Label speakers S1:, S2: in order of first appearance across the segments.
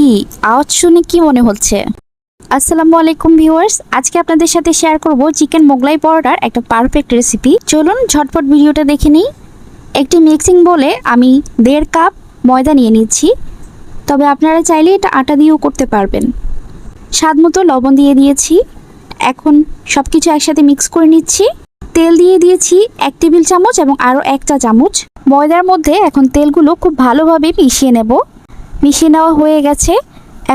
S1: কি? আওয়াজ শুনে কি মনে হচ্ছে? আসসালামু আলাইকুম ভিউয়ার্স, আজকে আপনাদের সাথে শেয়ার করব চিকেন মোগলাই পরোটার একটা পারফেক্ট রেসিপি চলুন ঝটপট ভিডিওটা দেখে নিই। একটি মিক্সিং বলে আমি দেড় কাপ ময়দা নিয়ে নিচ্ছি। তবে আপনারা চাইলে এটা আটা দিয়েও করতে পারবেন। স্বাদ মতো লবণ দিয়ে দিয়েছি। এখন সব কিছু একসাথে মিক্স করে নিচ্ছি। তেল দিয়ে দিয়েছি এক টেবিল চামচ এবং আরও একটা চামচ। ময়দার মধ্যে এখন তেলগুলো খুব ভালোভাবে মিশিয়ে নেব। মিশিয়ে নেওয়া হয়ে গেছে।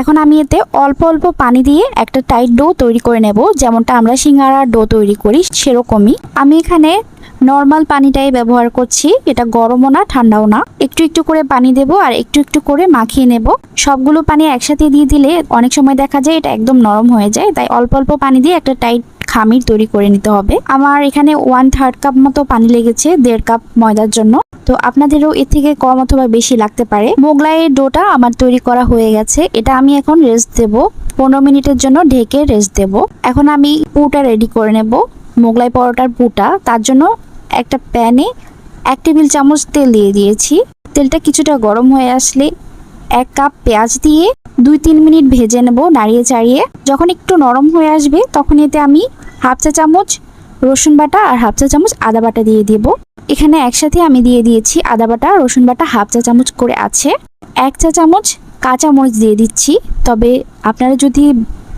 S1: এখন আমি এতে অল্প অল্প পানি দিয়ে একটা টাইট ডো তৈরি করে নেব, যেমনটা আমরা সিঙ্গারার ডো তৈরি করি সেরকমই। আমি এখানে নর্মাল পানিটাই ব্যবহার করছি, এটা গরমও না, ঠান্ডাও না। একটু একটু করে পানি দেব আর একটু একটু করে মাখিয়ে নেব। সবগুলো পানি একসাথে দিয়ে দিলে অনেক সময় দেখা যায় এটা একদম নরম হয়ে যায়, তাই অল্প অল্প পানি দিয়ে একটা টাইট খামির তৈরি করে নিতে হবে। আমার এখানে ওয়ান থার্ড কাপ মতো পানি লেগেছে, দেড় কাপ ময়দার জন্য। তো আপনাদেরও এর থেকে কম অথবা বেশি লাগতে পারে। মোগলাইয়ের ডোটা আমার তৈরি করা হয়ে গেছে। এটা আমি এখন রেস্ট দেব। পনেরো মিনিটের জন্য ঢেকে রেস্ট দেব। এখন আমি পুটা রেডি করে নেব। মোগলাই পরোটার পুটা। তার জন্য একটা প্যানে এক টেবিল চামচ তেল দিয়ে দিয়েছি। তেলটা কিছুটা গরম হয়ে আসলে এক কাপ পেঁয়াজ দিয়ে দুই তিন মিনিট ভেজে নেব নাড়িয়ে চাড়িয়ে যখন একটু নরম হয়ে আসবে, তখন এতে আমি হাফ চা চামচ রসুন বাটা আর হাফ চা চামচ আদা বাটা দিয়ে দেব। এখানে একসাথে আমি দিয়ে দিয়েছি আদা বাটা, রসুন বাটা হাফ চা চামচ করে আছে। এক চা চামচ কাঁচামরিচ দিয়ে দিচ্ছি। তবে আপনারা যদি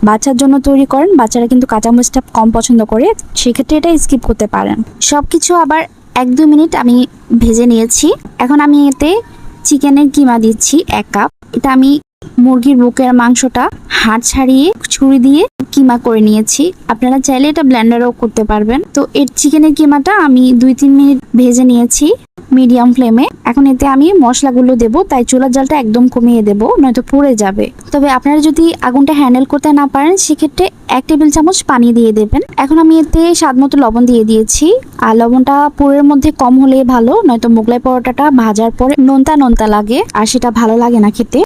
S1: বাচ্চার জন্য তৈরি করেন, বাচ্চারা কিন্তু কাঁচামরিচটা কম পছন্দ করে, সেক্ষেত্রে এটা স্কিপ করতে পারেন। সব কিছু আবার এক দুই মিনিট আমি ভেজে নিয়েছি। এখন আমি এতে চিকেনের কিমা দিচ্ছি, এক কাপ। এটা আমি মুরগির বুকের মাংসটা হাড় ছাড়িয়ে ছুরি দিয়ে কিমা করে নিয়েছি। আপনারা চাইলে এটা ব্লেন্ডারও করতে পারবেন। তো এর চিকেনের কিমাটা আমি দুই তিন মিনিট ভেজে নিয়েছি মিডিয়াম ফ্লেমে। এখন এতে আমি মশলাগুলো দেব, তাই চুলার জলটা একদম কমিয়ে দেব, নয়তো পুড়ে যাবে। তবে আপনারা যদি আগুনটা হ্যান্ডেল করতে না পারেন, সেক্ষেত্রে এক টেবিল চামচ পানি দিয়ে দেবেন। এখন আমি এতে স্বাদ মতো লবণ দিয়ে দিয়েছি। আর লবণটা পুরের মধ্যে কম হলে ভালো, নয়তো মোগলাই পরোটাটা ভাজার পরে নোনতা নোনতা লাগে, আর সেটা ভালো লাগে না খেতে।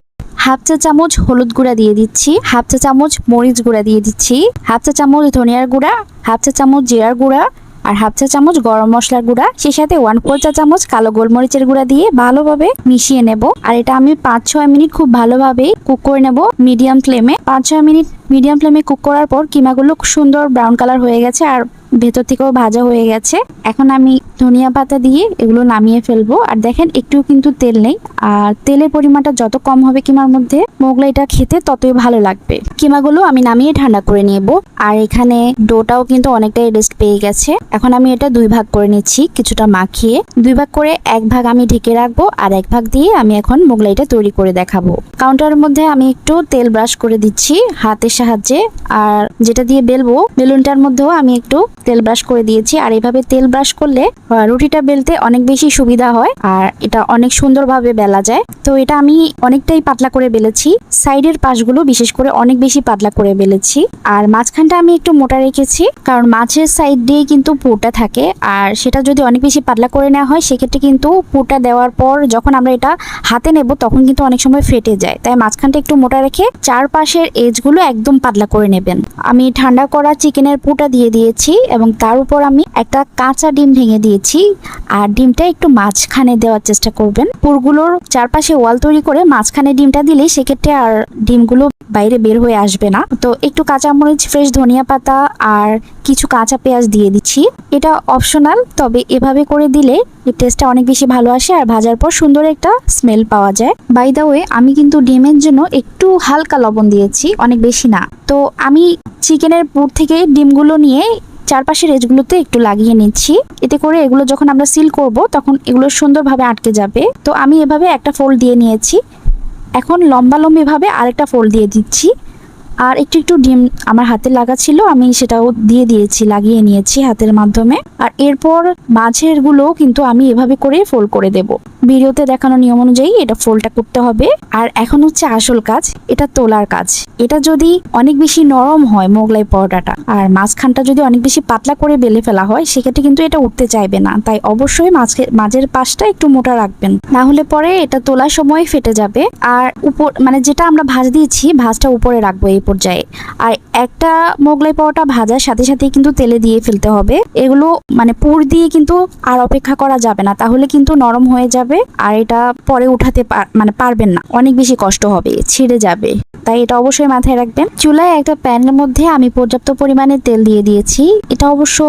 S1: হাফ চা চামচ হলুদ গুঁড়া দিয়ে দিচ্ছি, হাফ চা চামচ মরিচ গুঁড়া দিয়ে দিচ্ছি, হাফ চা চামচ ধনিয়ার গুঁড়া, হাফ চা চামচ জিরার গুঁড়া আর হাফ চা চামচ গরম মশলার গুঁড়া। সে সাথে ওয়ান ফোর চা চামচ কালো গোলমরিচের গুঁড়া দিয়ে ভালোভাবে মিশিয়ে নেব। আর এটা আমি পাঁচ ছয় মিনিট খুব ভালোভাবে কুক করে নেব মিডিয়াম ফ্লেমে পাঁচ ছয় মিনিট মিডিয়াম ফ্লেমে কুক করার পর কিমাগুলো সুন্দর ব্রাউন কালার হয়ে গেছে আর ভেতর থেকেও ভাজা হয়ে গেছে। এখন আমি ধনিয়া পাতা দিয়ে এগুলো নামিয়ে ফেলব। আর দেখেন একটু কিন্তু তেল নেই। আর তেলের পরিমাণটা যত কম হবে কিমার মধ্যে মোগলাইটা খেতে ততই ভালো লাগবে। কিমাগুলো আমি নামিয়ে ঠান্ডা করে নেব। আর এখানে ডোটাও কিন্তু অনেকটাই রেস্ট পেয়ে গেছে। এখন আমি এটা দুই ভাগ করে নিচ্ছি কিছুটা মাখিয়ে। দুই ভাগ করে এক ভাগ আমি ঢেকে রাখব আর এক ভাগ দিয়ে আমি এখন মোগলাইটা তৈরি করে দেখাবো। কাউন্টারের মধ্যে আমি একটু তেল ব্রাশ করে দিচ্ছি। হাতের সাহায্যে। আর যেটা দিয়ে বেলবো, বেলুনটার মধ্যেও আমি একটু তেল ব্রাশ করে দিয়েছি। আর এভাবে তেল ব্রাশ করলে রুটিটা বেলতে অনেক বেশি সুবিধা হয়। আর এটা অনেক সুন্দরভাবে বেলা যায়। তো এটা আমি অনেকটাই পাতলা করে বেলেছি। সাইডের পাশগুলো বিশেষ করে অনেক বেশি পাতলা করে বেলেছি। আর মাঝখানটা আমি একটু মোটা রেখেছি, কারণ মাছের সাইড দিয়ে কিন্তু পুরটা থাকে। আর সেটা যদি অনেক বেশি পাতলা করে নেওয়া হয়, সেক্ষেত্রে কিন্তু পুরটা দেওয়ার পর যখন আমরা এটা হাতে নেব, তখন কিন্তু অনেক সময় ফেটে যায়। তাই মাঝখানটা একটু মোটা রেখে চারপাশের এজগুলো একদম পাতলা করে নেবেন। আমি ঠান্ডা করা চিকেনের পুটা দিয়ে দিয়েছি এবং তার উপর আমি একটা কাঁচা ডিম ভেঙে দিয়েছি। আর ডিমটা একটু মাঝখানে দেওয়ার চেষ্টা করবেন। পুরগুলোর চারপাশে ওয়াল তৈরি করে মাঝখানে ডিমটা দিলে সেক্ষেত্রে আর ডিমগুলো বাইরে বের হয়ে আসবে না। তো একটু কাঁচামরিচ, ফ্রেশ ধনিয়া পাতা আর কিছু কাঁচা পেঁয়াজ দিয়ে দিচ্ছি। এটা অপশনাল, তবে এভাবে করে দিলে এর টেস্টটা অনেক বেশি ভালো আসে আর ভাজার পর সুন্দর একটা স্মেল পাওয়া যায়। বাই দা ওয়ে আমি কিন্তু ডিমের জন্য একটু হালকা লবণ দিয়েছি, অনেক বেশি না। তো আমি চিকেনের পুর থেকে ডিমগুলো নিয়ে চারপাশের এজগুলোতে একটু লাগিয়ে নিচ্ছি। এতে করে এগুলো যখন আমরা সিল করব, তখন এগুলো সুন্দরভাবে আটকে যাবে। তো আমি এভাবে একটা ফোল্ড দিয়ে নিয়েছি। এখন লম্বা লম্বিভাবে আরেকটা ফোল্ড দিয়ে দিচ্ছি। আর একটু একটু ডিম আমার হাতে লাগা ছিল, আমি সেটাও দিয়ে দিয়েছি, লাগিয়ে নিয়েছি হাতের মাধ্যমে। আর এরপর মাঝেরগুলো কিন্তু আমি এভাবে করে ফোল্ড করে দেব। ভিডিওতে দেখানো নিয়ম অনুযায়ী এটা ফোল্ডটা করতে হবে। আর এখন হচ্ছে আসল কাজ, এটা তোলার কাজ। এটা যদি অনেক বেশি নরম হয় মোগলাই পরোটাটা, আর মাঝখানটা যদি অনেক বেশি পাতলা করে বেলে ফেলা হয়, সেক্ষেত্রে কিন্তু এটা উঠতে চাইবে না। তাই অবশ্যই মাঝে, মাঝের পাশটা একটু মোটা রাখবেন। না হলে পরে এটা তোলার সময় ফেটে যাবে। আর উপর মানে যেটা আমরা ভাজ দিয়েছি, ভাজটা উপরে রাখব এই পর্যায়ে। আর একটা মোগলাই পরোটা ভাজার সাথে সাথে কিন্তু তেলে দিয়ে ফেলতে হবে। এগুলো মানে পুর দিয়ে কিন্তু আর অপেক্ষা করা যাবে না। তাহলে কিন্তু নরম হয়ে যাবে আর এটা পরে উঠাতে মানে পারবেন না। অনেক বেশি কষ্ট হবে, ছিঁড়ে যাবে। তাই এটা অবশ্যই মাথায় রাখবেন। চুলায় একটা প্যানের মধ্যে আমি পর্যাপ্ত পরিমাণে তেল দিয়ে দিয়েছি। এটা অবশ্য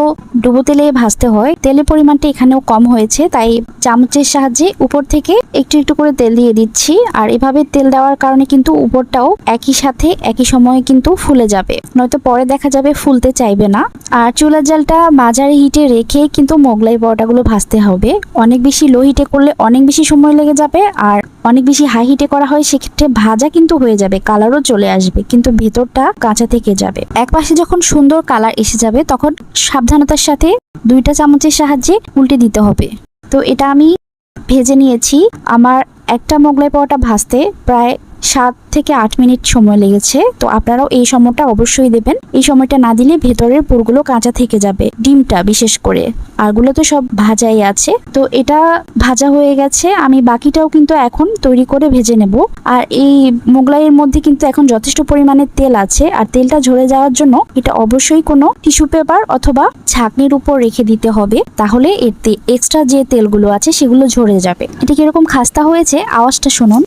S1: ডুবো তেলে ভাজতে হয়। তেলের পরিমাণটা এখানেও কম হয়েছে। তাই চামচের সাহায্যে উপর থেকে একটু একটু করে তেল দিয়ে দিচ্ছি। আর এভাবে তেল দেওয়ার কারণে কিন্তু উপরটাও একই সাথে একই সময়ে কিন্তু ফুলে যাবে। নয়তো পরে দেখা যাবে ফুলতে চাইবে না। আর চুলার জালটা মাঝারি হিটে রেখে কিন্তু মোগলাই পরোটাগুলো ভাজতে হবে। অনেক বেশি লো হিটে করলে অনেক বেশি সময় লেগে যাবে আর অনেক বেশি হাই হিটে করা হয় সেক্ষেত্রে ভাজা কিন্তু হয়ে যাবে কালারও চলে আসবে, কিন্তু ভেতরটা কাঁচা থেকে যাবে। এক পাশে যখন সুন্দর কালার এসে যাবে তখন সাবধানতার সাথে দুইটা চামচের সাহায্যে উল্টে দিতে হবে। তো এটা আমি ভেজে নিয়েছি। আমার একটা মোগলাই পরোটা ভাজতে প্রায় সাত থেকে আট মিনিট সময় লেগেছে। তো আপনারাও এই সময়টা অবশ্যই দেবেন। এই সময়টা না দিলে ভেতরের পুরগুলো কাঁচা থেকে যাবে, ডিমটা বিশেষ করে। আরগুলো তো সব ভাজাই আছে। তো এটা ভাজা হয়ে গেছে। আমি বাকিটাও কিন্তু এখন তৈরি করে ভেজে নেব। আর এই মোগলাইয়ের মধ্যে কিন্তু এখন যথেষ্ট পরিমাণে তেল আছে। আর তেলটা ঝরে যাওয়ার জন্য এটা অবশ্যই কোনো টিস্যু পেপার অথবা ছাকনির উপর রেখে দিতে হবে। তাহলে এতে এক্সট্রা যে তেলগুলো আছে সেগুলো ঝরে যাবে। এটা কীরকম খাস্তা হয়েছে, আওয়াজটা শুনুন।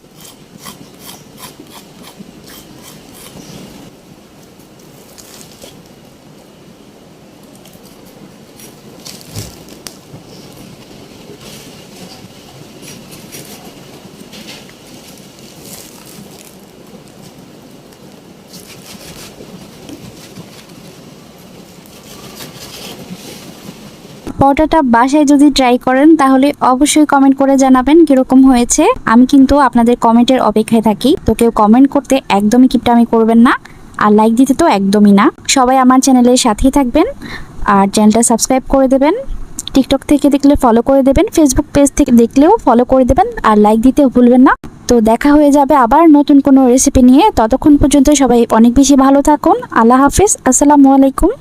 S1: পরোটাটা বাসায় যদি ট্রাই করেন, তাহলে অবশ্যই কমেন্ট করে জানাবেন কীরকম হয়েছে। আমি কিন্তু আপনাদের কমেন্টের অপেক্ষায় থাকি, তো কেউ কমেন্ট করতে একদমই কিপটামি করবেন না, আর লাইক দিতে তো একদমই না। সবাই আমার চ্যানেলের সাথেই থাকবেন, আর চ্যানেলটা সাবস্ক্রাইব করে দেবেন টিকটক থেকে দেখলে ফলো করে দেবেন ফেসবুক পেজ থেকে দেখলেও ফলো করে দেবেন, আর লাইক দিতে ভুলবেন না। তো দেখা হয়ে যাবে আবার নতুন কোনো রেসিপি নিয়ে, ততক্ষণ পর্যন্ত সবাই অনেক বেশি ভালো থাকুন, আল্লাহ হাফিজ, আসসালামু আলাইকুম।